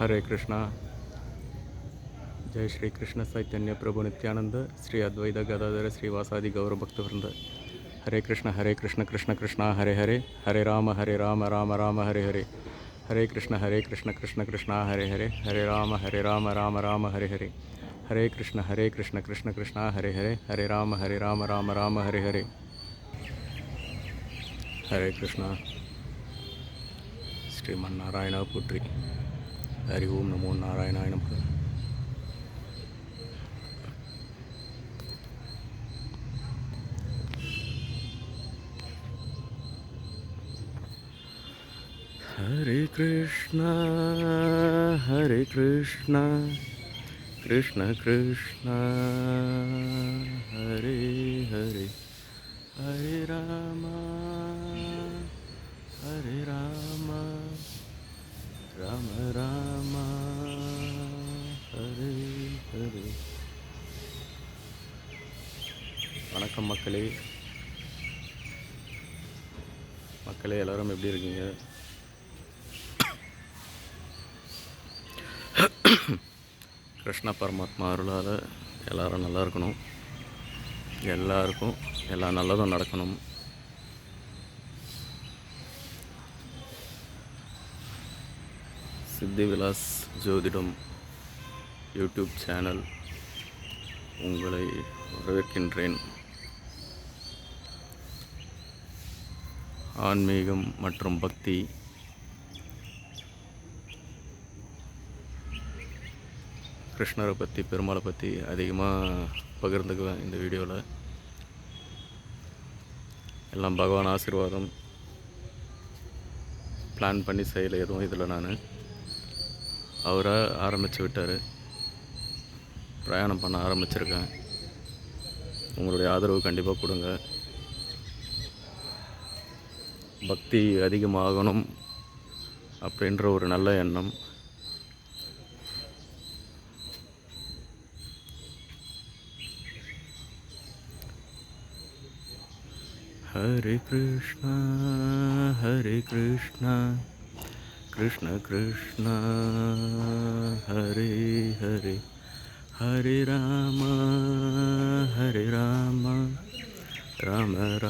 ಹರೇ ಕೃಷ್ಣ. ಜಯ ಶ್ರೀ ಕೃಷ್ಣ ಚೈತನ್ಯ ಪ್ರಭು ನಿತ್ಯಾನಂದ. ಶ್ರೀ ಅದ್ವೈತ ಗದಾಧರ ಶ್ರೀವಾಸಾದಿ ಗೌರವ ಭಕ್ತವೃಂದ. ಹರೇ ಕೃಷ್ಣ ಹರೇ ಕೃಷ್ಣ ಕೃಷ್ಣ ಕೃಷ್ಣ, ಹರೇ ಹರೇ. ಹರೇ ರಾಮ ಹರೇ ರಾಮ ರಾಮ ರಾಮ, ಹರೇ ಹರೇ. ಹರೇ ಕೃಷ್ಣ ಹರೇ ಕೃಷ್ಣ ಕೃಷ್ಣ ಕೃಷ್ಣ, ಹರೇ ಹರೇ. ಹರೇ ರಾಮ ಹರೇ ರಾಮ ರಾಮ ರಾಮ, ಹರೇ ಹರೇ. ಹರೇ ಕೃಷ್ಣ ಹರೇ ಕೃಷ್ಣ ಕೃಷ್ಣ ಕೃಷ್ಣ, ಹರೇ ಹರೇ. ಹರೇ ರಾಮ ಹರೇ ರಾಮ ರಾಮ ರಾಮ, ಹರೇ ಹರೇ. ಹರೇ ಕೃಷ್ಣ. ಶ್ರೀಮನ್ನಾರಾಯಣ ಪುಟ್ರಿ. ஹரி ஓம் நமோ நாராயணாய நமக ஹரே கிருஷ்ணா ஹரே கிருஷ்ணா கிருஷ்ண கிருஷ்ணா ஹரே ஹரே ஹரே ராமா வணக்கம் மக்களே. மக்களே எல்லாரும் எப்படி இருக்கீங்க? கிருஷ்ண பரமாத்மா அருளால் எல்லாரும் நல்லா இருக்கணும். எல்லாருக்கும் எல்லா நல்லதும் நடக்கணும். சித்தி விலாஸ் ஜோதிடம் யூடியூப் சேனல் உங்களை வரவேற்கின்றேன். ஆன்மீகம் மற்றும் பக்தி. கிருஷ்ணரை பற்றி பெருமாளை பற்றி அதிகமாக பகிர்ந்துக்குவேன் இந்த வீடியோவில் எல்லாம் பகவான் ஆசீர்வாதம். பிளான் பண்ணி செய்யலை எதுவும் இதில் நான். அவராக ஆரம்பித்து விட்டார். பிரயாணம் பண்ண ஆரம்பிச்சிருக்கேன். உங்களுடைய ஆதரவு கண்டிப்பாக கொடுங்க. பக்தி அதிகமாகணும் அப்படின்ற ஒரு நல்ல எண்ணம். ஹரி கிருஷ்ணா ஹரி கிருஷ்ணா கிருஷ்ண கிருஷ்ணா ஹரி ஹரி. ஹரி ராம ஹரி ராம ராம ராம.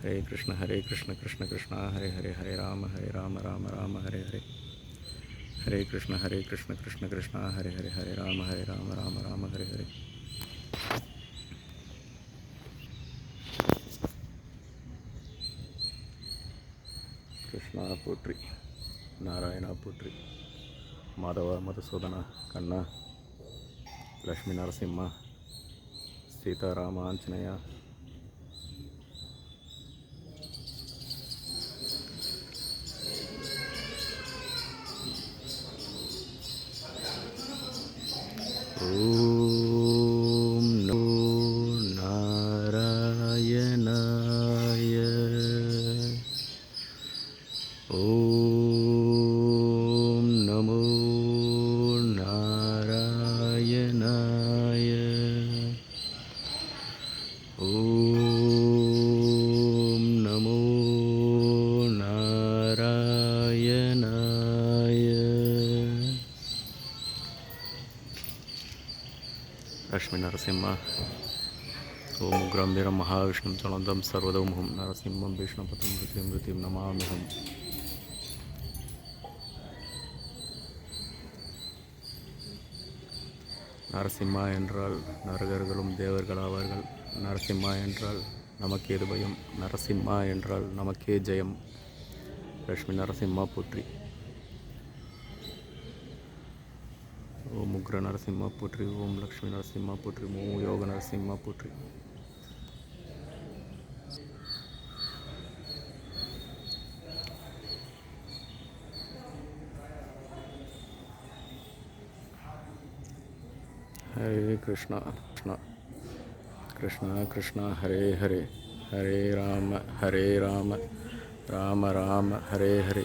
हरे कृष्ण हरे कृष्ण कृष्ण कृष्ण, हरे हरे हरे राम हरे राम राम राम, हरे हरे। हरे कृष्ण हरे कृष्ण कृष्ण कृष्ण, हरे हरे हरे राम हरे राम राम राम, हरे हरे। कृष्णा पोट्री नारायण पोट्री माधव, मधुसूदन कण्ण लक्ष्मी नरसिंह सीताराम आंजनेय லக்ஷ்மி நரசிம்ம ஓம் உக்ரம்பீரம் மகாவிஷ்ணு சலந்தம் சர்வதோமுகம் நரசிம்மம் விஷ்ணுபத்தம் மிருத்தியும் மிருத்தியும் நமாமிகம் நரசிம்மா என்றால் நரகர்களும் தேவர்களாவார்கள். நரசிம்மா என்றால் நமக்கே பயம். நரசிம்மா என்றால் நமக்கே ஜெயம். லக்ஷ்மி நரசிம்மா போற்றி. ஓம் உக்ர நரசிம்மா போற்றி ஓம் லக்ஷ்மி நரசிம்மா போற்றி ஓம் யோக நரசிம்மா போற்றி हरे कृष्णा कृष्णा कृष्णा कृष्णा हरे हरे हरे राम हरे राम राम राम हरे हरे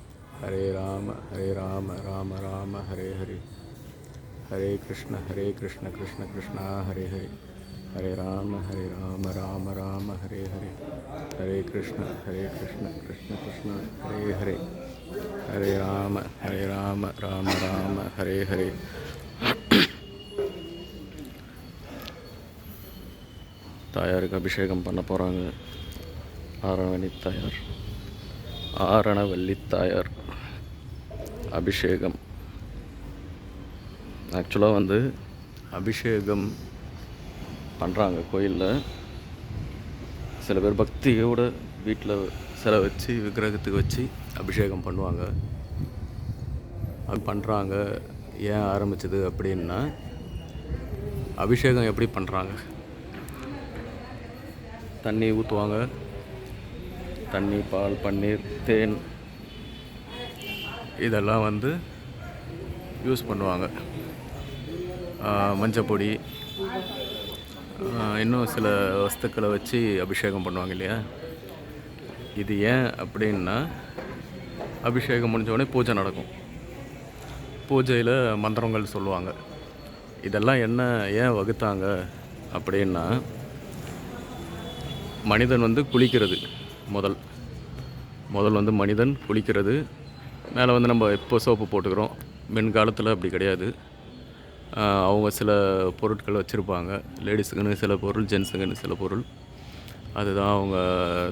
ஹரே ராம ஹரே ராம ராம ராம ஹரே ஹரே. ஹரே கிருஷ்ண ஹரே கிருஷ்ண கிருஷ்ண கிருஷ்ணா ஹரே ஹரே. ஹரே ராம ஹரே ராம ராம ராம ஹரே ஹரே. ஹரே கிருஷ்ண ஹரே கிருஷ்ண கிருஷ்ண கிருஷ்ண ஹரே ஹரே. ஹரே ராம ஹரே ராம ராம ராம ஹரே ஹரே. தாயாருக்கு அபிஷேகம் பண்ண போகிறாங்க ஆரணவல்லி தாயார் ஆரணவல்லி தாயார். அபிஷேகம். ஆக்சுவலாக வந்து அபிஷேகம் பண்ணுறாங்க கோயிலில். சில பேர் பக்தியோட வீட்டில் சிலை வச்சு விக்கிரகத்துக்கு வச்சு அபிஷேகம் பண்ணுவாங்க. அது பண்ணுறாங்க ஏன் ஆரம்பிச்சது அப்படின்னா அபிஷேகம் எப்படி பண்ணுறாங்க தண்ணி ஊற்றுவாங்க தண்ணி பால் பன்னீர் தேன் இதெல்லாம் வந்து யூஸ் பண்ணுவாங்க. மஞ்சப்பொடி இன்னும் சில வஸ்துக்களை வச்சு அபிஷேகம் பண்ணுவாங்க இல்லையா? இது ஏன் அப்படின்னா அபிஷேகம் முடிஞ்சவுடனே பூஜை நடக்கும். பூஜையில் மந்திரங்கள் சொல்லுவாங்க. இதெல்லாம் என்ன ஏன் வகுத்தாங்க அப்படின்னா மனிதன் வந்து குளிக்கிறது முதல். முதல் வந்து மனிதன் குளிக்கிறது மேலே வந்து நம்ம எப்போ சோப்பு போட்டுக்கிறோம். மின் காலத்தில் அப்படி கிடையாது. அவங்க சில பொருட்கள் வச்சுருப்பாங்க. லேடிஸுக்குன்னு சில பொருள் ஜென்ஸுக்குன்னு சில பொருள். அதுதான் அவங்க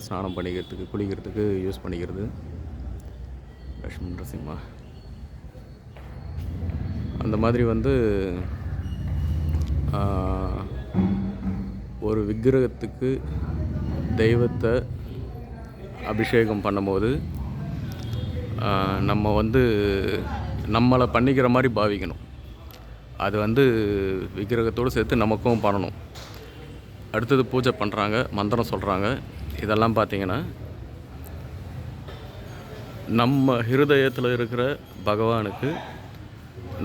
ஸ்நானம் பண்ணிக்கிறதுக்கு குளிக்கிறதுக்கு யூஸ் பண்ணிக்கிறது. லக்ஷ்மி நரசிம்மா. அந்த மாதிரி வந்து ஒரு விக்கிரகத்துக்கு தெய்வத்தை அபிஷேகம் பண்ணும்போது நம்ம வந்து நம்மளை பண்ணிக்கிற மாதிரி பாவிக்கணும். அது வந்து விக்கிரகத்தோடு சேர்த்து நமக்கும் பண்ணணும். அடுத்தது பூஜை பண்ணுறாங்க மந்திரம் சொல்கிறாங்க இதெல்லாம் பார்த்தீங்கன்னா நம்ம ஹிருதயத்தில் இருக்கிற பகவானுக்கு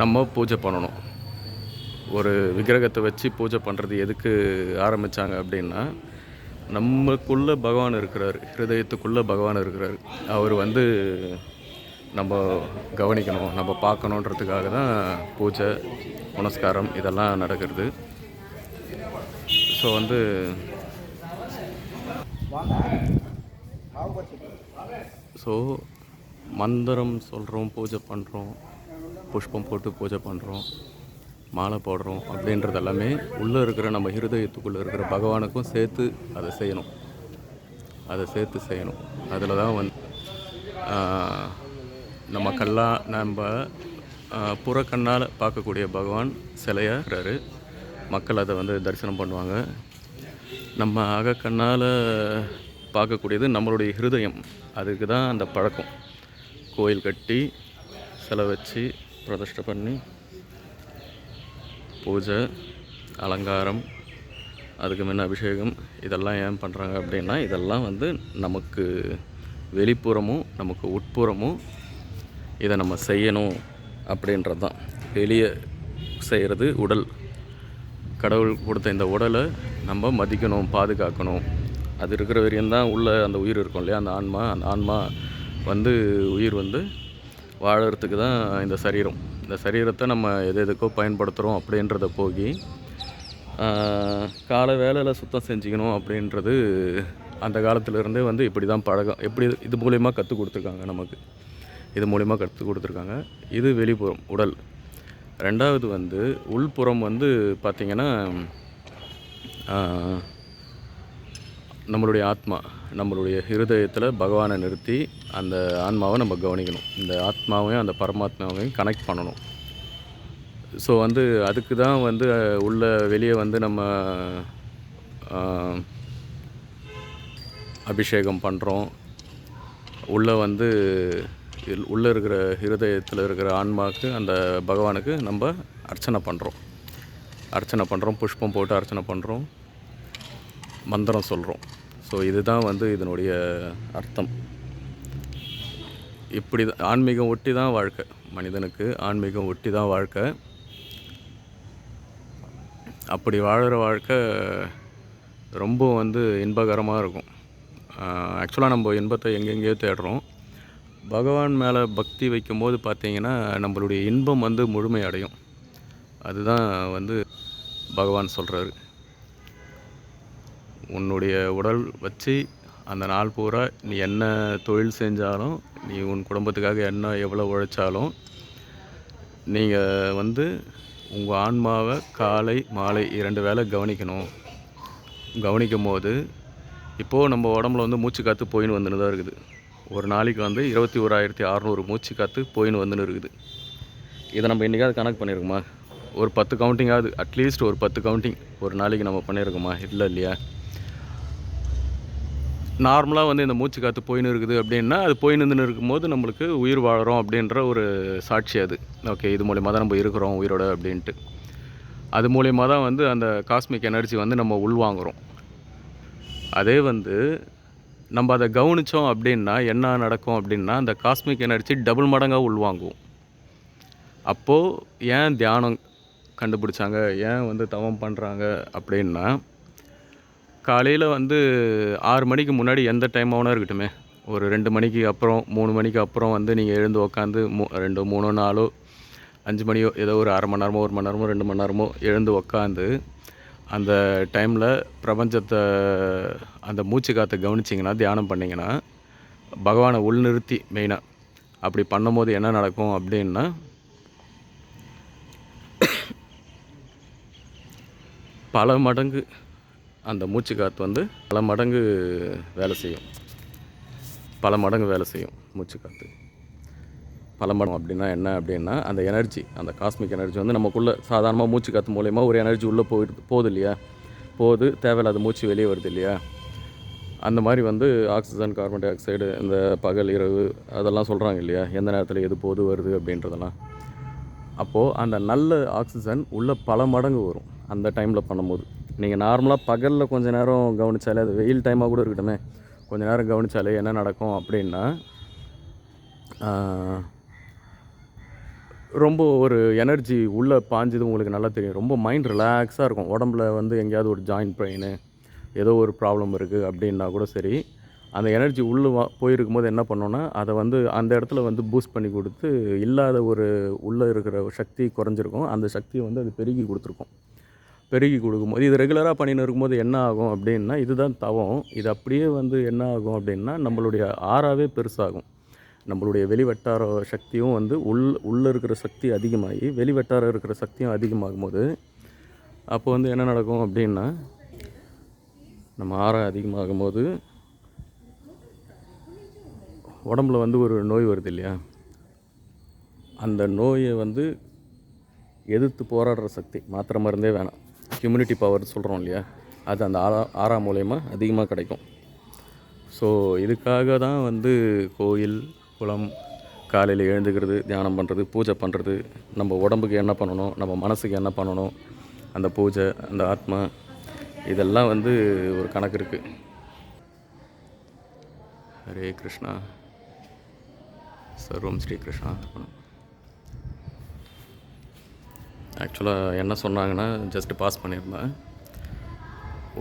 நம்ம பூஜை பண்ணணும். ஒரு விக்கிரகத்தை வச்சு பூஜை பண்ணுறது எதுக்கு ஆரம்பித்தாங்க அப்படின்னா நம்மக்குள்ளே பகவான் இருக்கிறார் ஹிருதயத்துக்குள்ளே பகவான் இருக்கிறார். அவர் வந்து நம்ம கவனிக்கணும் நம்ம பார்க்கணுன்றதுக்காக தான் பூஜை புனஸ்காரம் இதெல்லாம் நடக்கிறது. ஸோ வந்து ஸோ மந்திரம் சொல்கிறோம் பூஜை பண்ணுறோம் புஷ்பம் போட்டு பூஜை பண்ணுறோம் மாலை போடுறோம் அப்படின்றது எல்லாமே உள்ளே இருக்கிற நம்ம ஹிருதயத்துக்குள்ளே இருக்கிற பகவானுக்கும் சேர்த்து அதை செய்யணும். அதை சேர்த்து செய்யணும். அதில் தான் வந்து நம்ம கல்லா நம்ம புறக்கண்ணால் பார்க்கக்கூடிய பகவான் சிலையாகிறாரு. மக்கள் அதை வந்து தரிசனம் பண்ணுவாங்க. நம்ம அகக்கண்ணால் பார்க்கக்கூடியது நம்மளுடைய ஹிருதயம். அதுக்கு தான் அந்த பழக்கம். கோயில் கட்டி சிலை வச்சு பிரதிஷ்டை பண்ணி பூஜை அலங்காரம் அதுக்கு முன்ன அபிஷேகம் இதெல்லாம் ஏன் பண்ணுறாங்க அப்படின்னா இதெல்லாம் வந்து நமக்கு வெளிப்புறமும் நமக்கு உட்புறமும் இதை நம்ம செய்யணும் அப்படின்றது தான். வெளியே செய்கிறது உடல். கடவுள் கொடுத்த இந்த உடலை நம்ம மதிக்கணும் பாதுகாக்கணும். அது இருக்கிற வரையும் தான் உள்ளே அந்த உயிர் இருக்கும் இல்லையா? அந்த ஆன்மா அந்த ஆன்மா வந்து உயிர் வந்து வாழறதுக்கு தான் இந்த சரீரம். இந்த சரீரத்தை நம்ம எது எதுக்கோ பயன்படுத்துகிறோம் அப்படின்றத போகி காலை கால வேலையில் சுத்தம் செஞ்சுக்கணும் அப்படின்றது அந்த காலத்திலேருந்தே வந்து இப்படி தான் பழகம். எப்படி இது மூலயமா கற்றுக் கொடுத்துருக்காங்க நமக்கு. இது மூலிமா கற்றுக் கொடுத்துருக்காங்க. இது வெளிப்புறம் உடல். ரெண்டாவது வந்து உள்புறம் வந்து பார்த்திங்கன்னா நம்மளுடைய ஆத்மா நம்மளுடைய ஹிருதயத்தில் பகவானை நிறுத்தி அந்த ஆன்மாவை நம்ம கவனிக்கணும். இந்த ஆத்மாவையும் அந்த பரமாத்மாவையும் கனெக்ட் பண்ணணும். ஸோ வந்து அதுக்கு தான் வந்து உள்ள வெளியே வந்து நம்ம அபிஷேகம் பண்ணுறோம் உள்ளே வந்து உள்ளே இருக்கிற ஹிருதயத்தில் இருக்கிற ஆன்மாவுக்கு அந்த பகவானுக்கு நம்ம அர்ச்சனை பண்ணுறோம் அர்ச்சனை பண்ணுறோம் புஷ்பம் போட்டு அர்ச்சனை பண்ணுறோம் மந்திரம் சொல்கிறோம் ஸோ இதுதான் வந்து இதனுடைய அர்த்தம். இப்படி தான் ஆன்மீகம் ஒட்டி தான் வாழ்க்கை. மனிதனுக்கு ஆன்மீகம் ஒட்டி தான் வாழ்க்கை. அப்படி வாழ்கிற வாழ்க்கை ரொம்ப வந்து இன்பகரமாக இருக்கும். ஆக்சுவலாக நம்ம இன்பத்தை எங்கெங்கேயோ தேடுறோம். பகவான் மேலே பக்தி வைக்கும்போது பார்த்தீங்கன்னா நம்மளுடைய இன்பம் வந்து முழுமை அடையும் அதுதான் வந்து பகவான் சொல்கிறாரு உன்னுடைய உடல் வச்சு அந்த நாள் பூரா நீ என்ன தொழில் செஞ்சாலும் நீ உன் குடும்பத்துக்காக என்ன எவ்வளோ உழைச்சாலும் நீங்கள் வந்து உங்கள் ஆன்மாவை காலை மாலை இரண்டு வேளை கவனிக்கணும். கவனிக்கும் போது இப்போது நம்ம உடம்புல வந்து மூச்சு காற்று போயின்னு வந்துன்னு தான் இருக்குது. ஒரு நாளைக்கு வந்து இருபத்தி ஓராயிரத்தி அறநூறு மூச்சு காற்று போயின்னு வந்துன்னு இருக்குது. இதை நம்ம என்றைக்காவது கணக்கு பண்ணியிருக்கோமா? ஒரு பத்து கவுண்டிங்காவது அட்லீஸ்ட் ஒரு பத்து கவுண்டிங் ஒரு நாளைக்கு நம்ம பண்ணியிருக்கோமா? இல்லை இல்லையா? நார்மலாக வந்து இந்த மூச்சு காற்று போயின்னு இருக்குது அப்படின்னா அது போயின்னு இருந்துன்னு இருக்கும்போது நம்மளுக்கு உயிர் வாழறோம் அப்படின்ற ஒரு சாட்சி அது. ஓகே இது மூலியமாக தான் நம்ம இருக்கிறோம் உயிரோட அப்படின்ட்டு. அது மூலயமா தான் வந்து அந்த காஸ்மிக் எனர்ஜி வந்து நம்ம உள்வாங்குறோம். அதே வந்து நம்ம அதை கவனித்தோம் அப்படின்னா என்ன நடக்கும் அப்படின்னா அந்த காஸ்மிக் எனர்ஜி டபுள் மடங்காக உள்வாங்கும். அப்போது ஏன் தியானம் கண்டுபிடிச்சாங்க? ஏன் வந்து தவம் பண்ணுறாங்க அப்படின்னா காலையில் வந்து ஆறு மணிக்கு முன்னாடி எந்த டைம் ஆகுனா இருக்கட்டுமே. ஒரு ரெண்டு மணிக்கு அப்புறம் மூணு மணிக்கு அப்புறம் வந்து நீங்கள் எழுந்து உக்காந்து மூ ரெண்டு மூணு நாளோ அஞ்சு மணியோ ஏதோ ஒரு அரை மணி நேரமோ ஒரு மணி நேரமோ ரெண்டு மணி நேரமோ எழுந்து உக்காந்து அந்த டைமில் பிரபஞ்சத்தை அந்த மூச்சு காற்றை கவனிச்சிங்கன்னா தியானம் பண்ணிங்கன்னா பகவானை உள்நிறுத்தி மெயினாக அப்படி பண்ணும்போது என்ன நடக்கும் அப்படின்னா பல மடங்கு அந்த மூச்சு காற்று வந்து பல மடங்கு வேலை செய்யும். பல மடங்கு வேலை செய்யும் மூச்சு காற்று பலம்படம் அப்படின்னா என்ன அப்படின்னா அந்த எனர்ஜி அந்த காஸ்மிக் எனர்ஜி வந்து நமக்குள்ளே சாதாரணமாக மூச்சு காற்று மூலயமா ஒரு எனர்ஜி உள்ளே போயிட்டு போகுது இல்லையா? போகுது தேவையில்லாத மூச்சு வெளியே வருது இல்லையா? அந்த மாதிரி வந்து ஆக்சிஜன் கார்பன் டை ஆக்சைடு இந்த பகல் இரவு அதெல்லாம் சொல்கிறாங்க இல்லையா? எந்த நேரத்தில் எது போது வருது அப்படின்றதெல்லாம். அப்போது அந்த நல்ல ஆக்சிஜன் உள்ளே பல மடங்கு வரும் அந்த டைமில் பண்ணும்போது. நீங்கள் நார்மலாக பகலில் கொஞ்ச நேரம் கவனிச்சாலே அது வெயில் டைமாக கூட இருக்கட்டுமே கொஞ்சம் நேரம் கவனிச்சாலே என்ன நடக்கும் அப்படின்னா ரொம்ப ஒரு எனர்ஜி உள்ளே பாஞ்சது உங்களுக்கு நல்லா தெரியும். ரொம்ப மைண்ட் ரிலாக்ஸாக இருக்கும். உடம்புல வந்து எங்கேயாவது ஒரு ஜாயின் பெயின் ஏதோ ஒரு ப்ராப்ளம் இருக்குது அப்படின்னா கூட சரி அந்த எனர்ஜி உள்ளே வா போயிருக்கும் போது என்ன பண்ணோன்னா அதை வந்து அந்த இடத்துல வந்து பூஸ்ட் பண்ணி கொடுத்து இல்லாத ஒரு உள்ளே இருக்கிற ஒரு சக்தி குறைஞ்சிருக்கும். அந்த சக்தியை வந்து அது பெருகி கொடுத்துருக்கும். பெருகி கொடுக்கும்போது இது ரெகுலராக பண்ணின்னு இருக்கும்போது என்ன ஆகும் அப்படின்னா இதுதான் தவம். இது அப்படியே வந்து என்ன ஆகும் அப்படின்னா நம்மளுடைய ஆறாவே பெருசாகும். நம்மளுடைய வெளிவட்டார சக்தியும் வந்து உள் உள்ளே இருக்கிற சக்தி அதிகமாகி வெளிவட்டார இருக்கிற சக்தியும் அதிகமாகும் போது அப்போ வந்து என்ன நடக்கும் அப்படின்னா நம்ம ஆறா அதிகமாகும் போது உடம்புல வந்து ஒரு நோய் வருது இல்லையா? அந்த நோயை வந்து எதிர்த்து போராடுற சக்தி மாத்திரை மருந்தே வேணாம். இம்யூனிட்டி பவர் சொல்கிறோம் இல்லையா? அது அந்த ஆறா ஆறா மூலயமா அதிகமாக கிடைக்கும். ஸோ இதுக்காக தான் வந்து கோயில் குளம் காலையில் எழுந்துக்கிறது தியானம் பண்ணுறது பூஜை பண்ணுறது நம்ம உடம்புக்கு என்ன பண்ணணும் நம்ம மனசுக்கு என்ன பண்ணணும் அந்த பூஜை அந்த ஆத்மா இதெல்லாம் வந்து ஒரு கணக்கு இருக்குது ஹரே கிருஷ்ணா. சர்வம் ஸ்ரீ கிருஷ்ணா. ஆக்சுவலாக என்ன சொன்னாங்கன்னா ஜஸ்ட்டு பாஸ் பண்ணியிருந்தேன்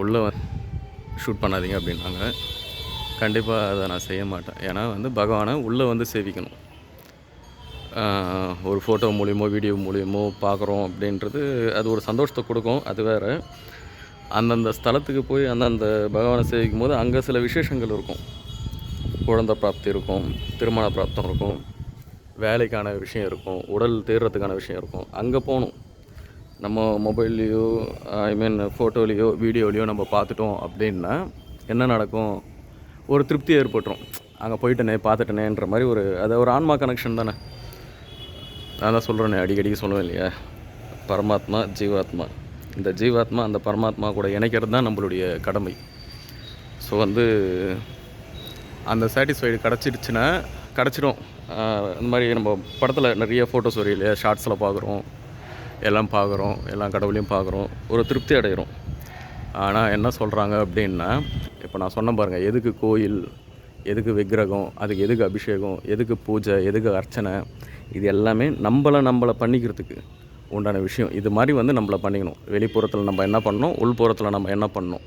உள்ளே ஷூட் பண்ணாதீங்க அப்படின்னாங்க. கண்டிப்பாக அதை நான் செய்ய மாட்டேன். ஏன்னா வந்து பகவானை உள்ளே வந்து சேவிக்கணும். ஒரு ஃபோட்டோ மூலியமோ வீடியோ மூலியமோ பார்க்குறோம் அப்படின்றது அது ஒரு சந்தோஷத்தை கொடுக்கும். அது வேறு. அந்தந்த ஸ்தலத்துக்கு போய் அந்தந்த பகவானை சேவிக்கும் போது அங்கே சில விசேஷங்கள் இருக்கும். குழந்தை பிராப்தி இருக்கும் திருமண பிராப்தம் இருக்கும் வேலைக்கான விஷயம் இருக்கும் உடல் தேர்றதுக்கான விஷயம் இருக்கும். அங்கே போகணும். நம்ம மொபைல்லையோ ஐ மீன் ஃபோட்டோலேயோ வீடியோலேயோ நம்ம பார்த்துட்டோம் அப்படின்னா என்ன நடக்கும்? ஒரு திருப்தி ஏற்பட்டுரும். அங்கே போயிட்டனே பார்த்துட்டனேன்ற மாதிரி ஒரு அது ஒரு ஆன்மா கனெக்ஷன் தானே. நான் தான் சொல்கிறேனே அடிக்கடி சொல்லுவேன் இல்லையா? பரமாத்மா ஜீவாத்மா. இந்த ஜீவாத்மா அந்த பரமாத்மா கூட இணைக்கிறது தான் நம்மளுடைய கடமை. ஸோ வந்து அந்த சாட்டிஸ்ஃபைடு கிடச்சிடுச்சுன்னா கிடச்சிடும் இந்த மாதிரி நம்ம படத்தில் நிறைய ஃபோட்டோஸ் வரும் இல்லையா? ஷார்ட்ஸில் பார்க்குறோம். எல்லாம் பார்க்குறோம். எல்லாம் கடவுளையும் பார்க்குறோம். ஒரு திருப்தி அடைகிறோம் ஆனால் என்ன சொல்கிறாங்க அப்படின்னா இப்போ நான் சொன்ன பாருங்கள் எதுக்கு கோயில் எதுக்கு விக்கிரகம் அதுக்கு எதுக்கு அபிஷேகம் எதுக்கு பூஜை எதுக்கு அர்ச்சனை இது எல்லாமே நம்மளை நம்மளை பண்ணிக்கிறதுக்கு உண்டான விஷயம். இது மாதிரி வந்து நம்மளை பண்ணிக்கணும். வெளிப்புறத்தில் நம்ம என்ன பண்ணணும் உள்புறத்தில் நம்ம என்ன பண்ணணும்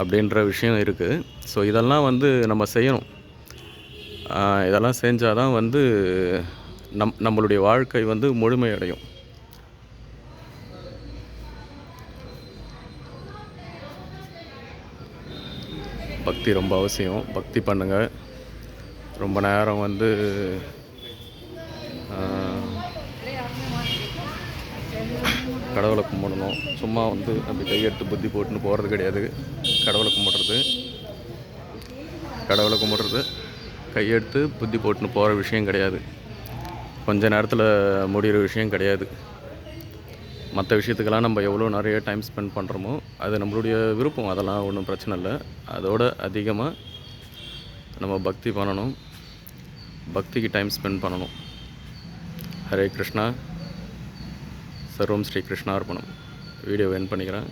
அப்படின்ற விஷயம் இருக்குது ஸோ இதெல்லாம் வந்து நம்ம செய்யணும். இதெல்லாம் செஞ்சால் தான் வந்து நம் நம்மளுடைய வாழ்க்கை வந்து முழுமையடையும். பக்தி ரொம்ப அவசியம். பக்தி பண்ணுங்கள் ரொம்ப நேரம் வந்து கடவுளை கும்பிடணும். சும்மா வந்து அப்படி கையெடுத்து புத்தி போட்டுன்னு போகிறது கிடையாது. கடவுளை கும்பிட்றது. கடவுளை கும்பிட்றது. கையெடுத்து புத்தி போட்டுன்னு போகிற விஷயம் கிடையாது. கொஞ்ச நேரத்தில் முடிகிற விஷயம் கிடையாது. மற்ற விஷயத்துக்கெல்லாம் நம்ம எவ்வளோ நிறைய டைம் ஸ்பெண்ட் பண்ணுறோமோ அது நம்மளுடைய விருப்பம். அதெல்லாம் ஒன்றும் பிரச்சனை இல்லை. அதோட அதிகமாக நம்ம பக்தி பண்ணணும். பக்திக்கு டைம் ஸ்பெண்ட் பண்ணணும். ஹரே கிருஷ்ணா. சர்வம் ஸ்ரீ கிருஷ்ணா அர்ப்பணம் வீடியோ என் பண்ணிக்கிறேன்.